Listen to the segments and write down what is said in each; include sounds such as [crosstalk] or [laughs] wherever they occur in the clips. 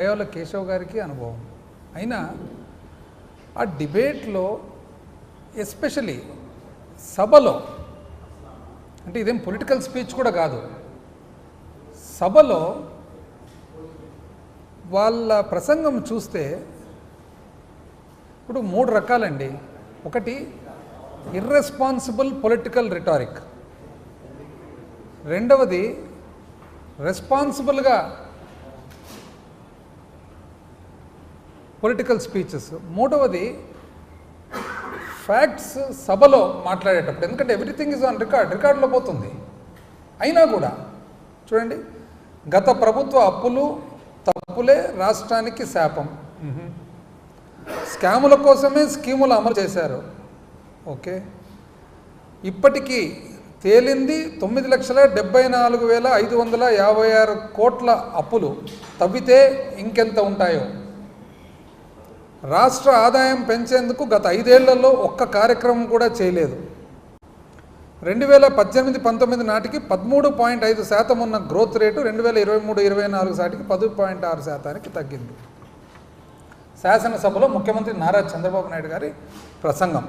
కేవల కేశవ్ గారికి అనుభవం. అయినా ఆ డిబేట్లో ఎస్పెషలీ సభలో అంటే ఇదేం పొలిటికల్ స్పీచ్ కూడా కాదు సభలో వాళ్ళ ప్రసంగం చూస్తే ఇప్పుడు మూడు రకాలండి. ఒకటి ఇర్రెస్పాన్సిబుల్ పొలిటికల్ రిటారిక్ రెండవది రెస్పాన్సిబుల్గా పొలిటికల్ స్పీచెస్ మూడవది ఫ్యాక్ట్స్ సభలో మాట్లాడేటప్పుడు. ఎందుకంటే ఎవ్రీథింగ్ ఇస్ ఆన్ రికార్డ్ రికార్డులో పోతుంది. అయినా కూడా చూడండి గత ప్రభుత్వ అప్పులు తప్పులే రాష్ట్రానికి శాపం. స్కాముల కోసమే స్కీములు అమలు చేశారు. ఓకే? ఇప్పటికీ తేలింది తొమ్మిది లక్షల డెబ్బై నాలుగు వేల ఐదు వందల యాభై ఆరు కోట్ల అప్పులు. తవ్వితే ఇంకెంత ఉంటాయో? రాష్ట్ర ఆదాయం పెంచేందుకు గత ఐదేళ్ళలో ఒక్క కార్యక్రమం కూడా చేయలేదు. రెండు వేల పద్దెనిమిది పంతొమ్మిది నాటికి పదమూడు పాయింట్ ఐదు శాతం ఉన్న గ్రోత్ రేటు రెండు వేల ఇరవై మూడు ఇరవై నాలుగు సాటికి పది పాయింట్ ఆరు శాతానికి తగ్గింది. శాసనసభలో ముఖ్యమంత్రి నారా చంద్రబాబు నాయుడు గారి ప్రసంగం.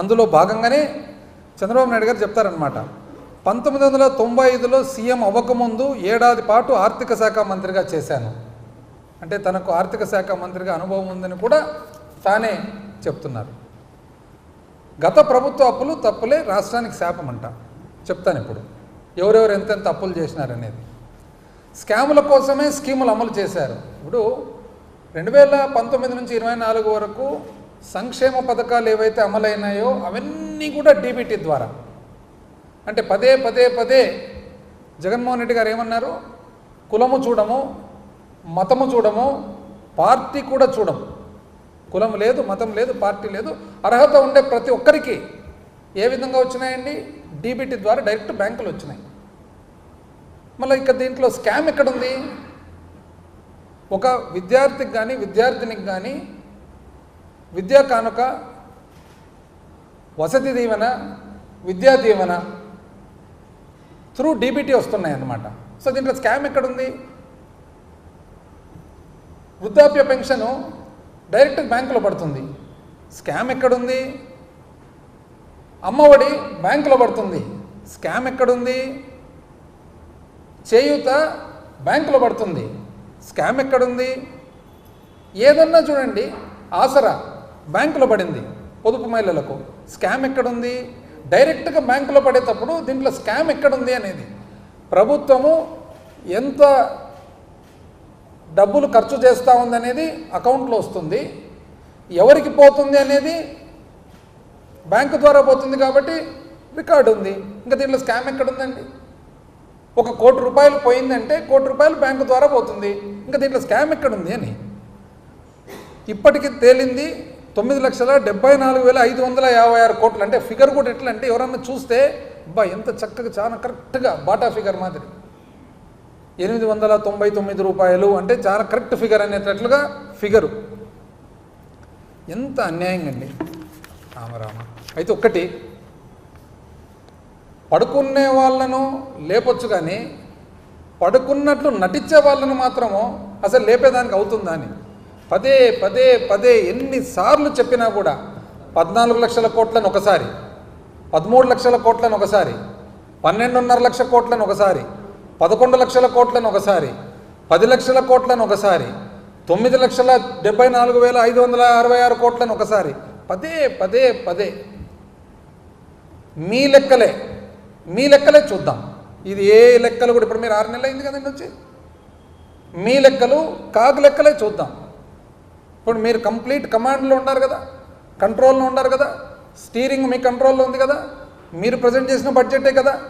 అందులో భాగంగానే చంద్రబాబు నాయుడు గారు చెప్తారనమాట పంతొమ్మిది వందల తొంభై ఐదులో సీఎం అవ్వకముందు ఏడాది పాటు ఆర్థిక శాఖ మంత్రిగా చేశాను. అంటే తనకు ఆర్థిక శాఖ మంత్రిగా అనుభవం ఉందని కూడా తానే చెప్తున్నారు. గత ప్రభుత్వ అప్పులు తప్పులే రాష్ట్రానికి శాపం అంట చెప్తాను ఇప్పుడు. ఎవరెవరు ఎంతెంత అప్పులు చేసినారనేది. స్కాముల కోసమే స్కీములు అమలు చేశారు. ఇప్పుడు రెండు వేల పంతొమ్మిది నుంచి ఇరవై నాలుగు వరకు సంక్షేమ పథకాలు ఏవైతే అమలైనాయో అవన్నీ కూడా డీబీటీ ద్వారా. అంటే పదే పదే పదే జగన్మోహన్ రెడ్డి గారు ఏమన్నారు? కులము చూడము మతము చూడము పార్టీ కూడా చూడము. కులం లేదు మతం లేదు పార్టీ లేదు. అర్హత ఉండే ప్రతి ఒక్కరికి ఏ విధంగా వచ్చినాయండి? డీబీటీ ద్వారా డైరెక్ట్ బ్యాంకులు వచ్చినాయి. మళ్ళీ ఇక దీంట్లో స్కామ్ ఎక్కడుంది? ఒక విద్యార్థికి కానీ విద్యార్థినికి కానీ విద్యా కానుక వసతి దీవెన విద్యా దీవెన త్రూ డీబీటీ వస్తున్నాయి అన్నమాట సో దీంట్లో స్కామ్ ఎక్కడుంది? వృద్ధాప్య పెన్షను డైరెక్ట్ బ్యాంకులో పడుతుంది. స్కామ్ ఎక్కడుంది? అమ్మఒడి బ్యాంకులో పడుతుంది. స్కామ్ ఎక్కడుంది? చేయూత బ్యాంకులో పడుతుంది. స్కామ్ ఎక్కడుంది? ఏదన్నా చూడండి ఆసరా బ్యాంకులో పడింది పొదుపు మహిళలకు. స్కామ్ ఎక్కడుంది? డైరెక్ట్గా బ్యాంకులో పడేటప్పుడు దీంట్లో స్కామ్ ఎక్కడుంది అనేది. ప్రభుత్వము ఎంత డబ్బులు ఖర్చు చేస్తూ ఉందనేది అకౌంట్లో వస్తుంది. ఎవరికి పోతుంది అనేది బ్యాంకు ద్వారా పోతుంది కాబట్టి రికార్డు ఉంది. ఇంకా దీంట్లో స్కామ్ ఎక్కడుందండి? ఒక కోటి రూపాయలు పోయిందంటే కోటి రూపాయలు బ్యాంకు ద్వారా పోతుంది. ఇంకా దీంట్లో స్కామ్ ఎక్కడుంది అని. ఇప్పటికి తేలింది తొమ్మిది లక్షల డెబ్బై నాలుగు వేల ఐదు వందల యాభై ఆరు కోట్లు. అంటే ఫిగర్ కూడా ఎట్లా అంటే ఎవరన్నా చూస్తే అబ్బా ఎంత చక్కగా చాలా కరెక్ట్గా బాటా ఫిగర్ మాదిరి. ఎనిమిది వందల తొంభై తొమ్మిది రూపాయలు అంటే చాలా కరెక్ట్ ఫిగర్ అనేటట్లుగా ఫిగరు. ఎంత అన్యాయంగా అండి. రామరామ అయితే ఒక్కటి పడుకునే వాళ్ళను లేపొచ్చు కానీ పడుకున్నట్లు నటించే వాళ్ళను మాత్రము అసలు లేపేదానికి అవుతుందా అని. పదే పదే పదే ఎన్నిసార్లు చెప్పినా కూడా పద్నాలుగు లక్షల కోట్లను ఒకసారి పదమూడు లక్షల కోట్లను ఒకసారి పన్నెండున్నర లక్షల కోట్లను ఒకసారి పదకొండు లక్షల కోట్లను ఒకసారి పది లక్షల కోట్లను ఒకసారి తొమ్మిది లక్షల డెబ్బై నాలుగు వేల ఐదు వందల అరవై ఆరు కోట్లను ఒకసారి. పదే పదే పదే. మీ లెక్కలే మీ లెక్కలే చూద్దాం. ఇది ఏ లెక్కలు కూడా ఇప్పుడు మీరు ఆరు నెలలు అయింది కదండి వచ్చి. మీ లెక్కలు కాగు లెక్కలే చూద్దాం. ఇప్పుడు మీరు కంప్లీట్ కమాండ్లో ఉన్నారు కదా కంట్రోల్లో ఉన్నారు కదా స్టీరింగ్ మీ కంట్రోల్లో ఉంది కదా మీరు ప్రజెంట్ చేసిన బడ్జెటే కదా.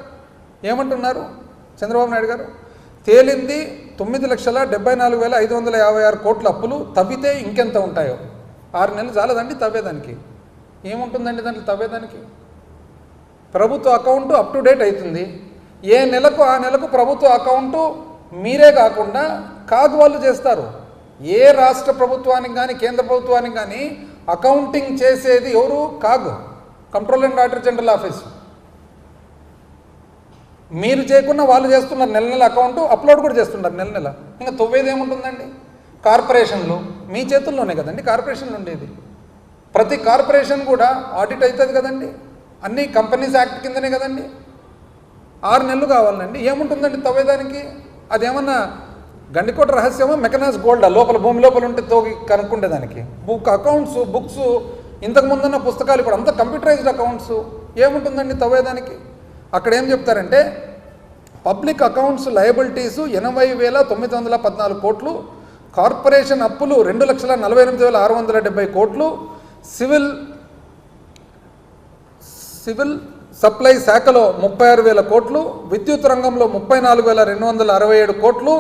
ఏమంటున్నారు? చంద్రబాబు నాయుడు గారు. తేలింది తొమ్మిది లక్షల డెబ్బై నాలుగు వేల ఐదు వందల యాభై ఆరు కోట్ల అప్పులు తవ్వితే ఇంకెంత ఉంటాయో? ఆరు నెలలు చాలదండి తవ్వేదానికి. ఏముంటుందండి దాంట్లో తవ్వేదానికి? ప్రభుత్వ అకౌంటు అప్ టు డేట్ అవుతుంది ఏ నెలకు ఆ నెలకు ప్రభుత్వ అకౌంటు మీరే కాకుండా కాగు వాళ్ళు చేస్తారు. ఏ రాష్ట్ర ప్రభుత్వానికి కానీ కేంద్ర ప్రభుత్వానికి కానీ అకౌంటింగ్ చేసేది ఎవరు? CAG. Control and auditor general office. మీరు చేయకుండా వాళ్ళు చేస్తున్నారు నెల నెల అకౌంట్ అప్లోడ్ కూడా చేస్తున్నారు నెల నెల. ఇంకా తొవ్వేది ఏముంటుందండి? కార్పొరేషన్లు. మీ చేతుల్లోనే కదండి కార్పొరేషన్లు ఉండేది. ప్రతి కార్పొరేషన్ కూడా ఆడిట్ అవుతుంది కదండి. అన్ని కంపెనీస్ యాక్ట్ కిందనే కదండి. ఆరు నెలలు కావాలండి. ఏముంటుందండి తవ్వేదానికి? అదేమన్నా గండికోట రహస్యమా? Mechanise gold? లోపల భూమి లోపల ఉంటే తోగి కనుక్కుండేదానికి బుక్ అకౌంట్స్ బుక్స్ ఇంతకు ముందున్న పుస్తకాలు ఇప్పుడు అంతా కంప్యూటరైజ్డ్ అకౌంట్స్. ఏముంటుందండి తవ్వేదానికి? అక్కడ ఏం చెప్తారంటే పబ్లిక్ అకౌంట్స్ లయబిలిటీస్ ఎనభై వేల తొమ్మిది వందల పద్నాలుగు కోట్లు కార్పొరేషన్ అప్పులు రెండు లక్షల నలభై ఎనిమిది వేల ఆరు వందల డెబ్బై కోట్లు సివిల్ సివిల్ సప్లై శాఖలో ముప్పై ఆరు వేల కోట్లు విద్యుత్ రంగంలో ముప్పై నాలుగు వేల రెండు వందల అరవై ఏడు కోట్లు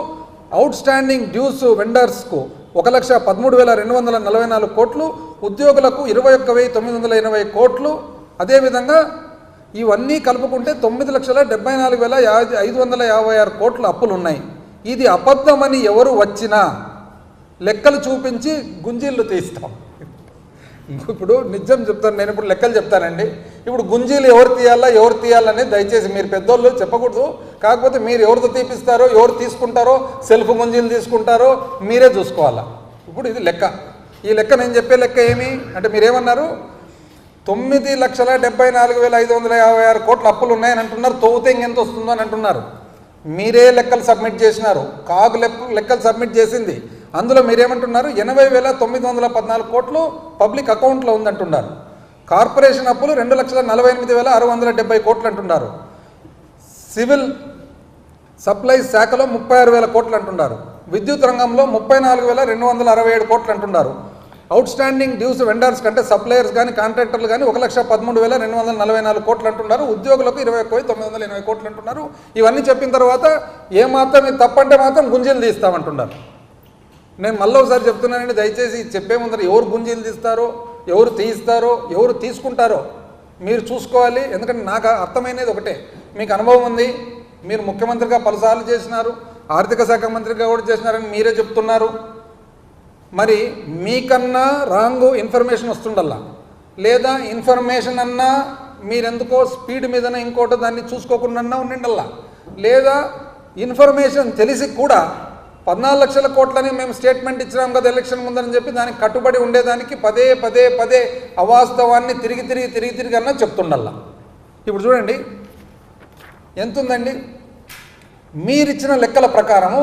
అవుట్ స్టాండింగ్ డ్యూస్ వెండర్స్కు ఒక లక్ష పదమూడు వేల రెండు వందల నలభై నాలుగు కోట్లు ఉద్యోగులకు ఇరవై ఒక్క వెయ్యి తొమ్మిది వందల ఎనభై కోట్లు. అదేవిధంగా ఇవన్నీ కలుపుకుంటే తొమ్మిది లక్షల డెబ్బై నాలుగు వేల యాభై ఐదు వందల యాభై ఆరు కోట్ల అప్పులు ఉన్నాయి ఇది అబద్ధమని ఎవరు వచ్చినా లెక్కలు చూపించి గుంజీళ్ళు తీస్తాం. [laughs] ఇప్పుడు నిజం చెప్తాను నేను ఇప్పుడు లెక్కలు చెప్తానండి. ఇప్పుడు గుంజీలు ఎవరు తీయాలా ఎవరు తీయాలని దయచేసి మీరు పెద్దోళ్ళు చెప్పకూడదు. కాకపోతే మీరు ఎవరితో తీపిస్తారో ఎవరు తీసుకుంటారో సెల్ఫ్ గుంజీలు తీసుకుంటారో మీరే చూసుకోవాలా. ఇప్పుడు ఇది లెక్క. ఈ లెక్క నేను చెప్పే లెక్క ఏమి? అంటే మీరేమన్నారు? తొమ్మిది లక్షల డెబ్బై నాలుగు వేల ఐదు వందల యాభై ఆరు కోట్ల అప్పులు ఉన్నాయని అంటున్నారు. తవ్వుతే ఇంకెంత వస్తుందో అని అంటున్నారు. మీరే లెక్కలు సబ్మిట్ చేసినారు. కాగు లెక్క లెక్కలు సబ్మిట్ చేసింది. అందులో మీరేమంటున్నారు? ఎనభై వేల తొమ్మిది వందల పద్నాలుగు కోట్లు పబ్లిక్ అకౌంట్లో ఉందంటున్నారు. కార్పొరేషన్ అప్పులు రెండు లక్షల నలభై ఎనిమిది వేల ఆరు వందల డెబ్బై కోట్లు అంటున్నారు. సివిల్ సప్లై శాఖలో ముప్పై ఆరు వేల కోట్లు అంటున్నారు. విద్యుత్ రంగంలో ముప్పై నాలుగు వేల రెండు వందల అరవై ఏడు కోట్లు అంటున్నారు. అవుట్ స్టాండింగ్ డ్యూస్ వెండర్స్ కంటే సప్లయర్స్ కానీ కాంట్రాక్టర్లు కానీ ఒక లక్ష పదమూడు వేల రెండు వందల నలభై నాలుగు కోట్లు అంటున్నారు. ఉద్యోగులకు ఇరవై ఒక్క తొమ్మిది వందల ఎనభై కోట్లు అంటున్నారు. ఇవన్నీ చెప్పిన తర్వాత ఏ మాత్రం ఇది తప్పంటే మాత్రం గుంజీలు తీస్తామంటున్నారు నేను మళ్ళీ ఒకసారి చెప్తున్నానండి దయచేసి చెప్పే ముందర ఎవరు గుంజీలు తీస్తారో ఎవరు తీయిస్తారో ఎవరు తీసుకుంటారో మీరు చూసుకోవాలి. ఎందుకంటే నాకు అర్థమైనది ఒకటే. మీకు అనుభవం ఉంది మీరు ముఖ్యమంత్రిగా పలుసార్లు చేసినారు ఆర్థిక శాఖ మంత్రిగా కూడా చేసినారని మీరే చెప్తున్నారు. మరి మీకన్నా రాంగు ఇన్ఫర్మేషన్ వస్తుండల్లా? లేదా ఇన్ఫర్మేషన్ అన్నా మీరెందుకో స్పీడ్ మీదన ఇంకోట దాన్ని చూసుకోకుండా ఉండిండల్లా? లేదా ఇన్ఫర్మేషన్ తెలిసి కూడా పద్నాలుగు లక్షల కోట్లని మేము స్టేట్మెంట్ ఇచ్చినాం కదా ఎలక్షన్ ముందని చెప్పి దానికి కట్టుబడి ఉండేదానికి పదే పదే పదే అవాస్తవాన్ని తిరిగి తిరిగి తిరిగి తిరిగి అన్నా చెప్తుండల్లా. ఇప్పుడు చూడండి. ఎంత ఉందండి మీరిచ్చిన లెక్కల ప్రకారము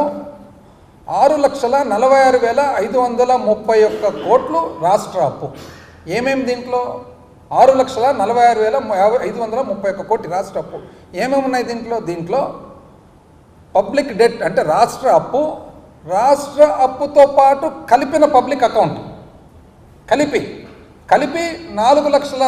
ఆరు లక్షల నలభై ఆరు వేల ఐదు వందల ముప్పై ఒక్క కోట్లు రాష్ట్ర అప్పు. ఏమేమి దీంట్లో? ఆరు లక్షల నలభై ఆరు వేల యాభై ఐదు వందల ముప్పై ఒక్క కోటి రాష్ట్ర అప్పు. ఏమేమి ఉన్నాయి దీంట్లో? దీంట్లో పబ్లిక్ డెట్ అంటే రాష్ట్ర అప్పు రాష్ట్ర అప్పుతో పాటు కలిపిన పబ్లిక్ అకౌంట్. కలిపి కలిపి నాలుగు లక్షల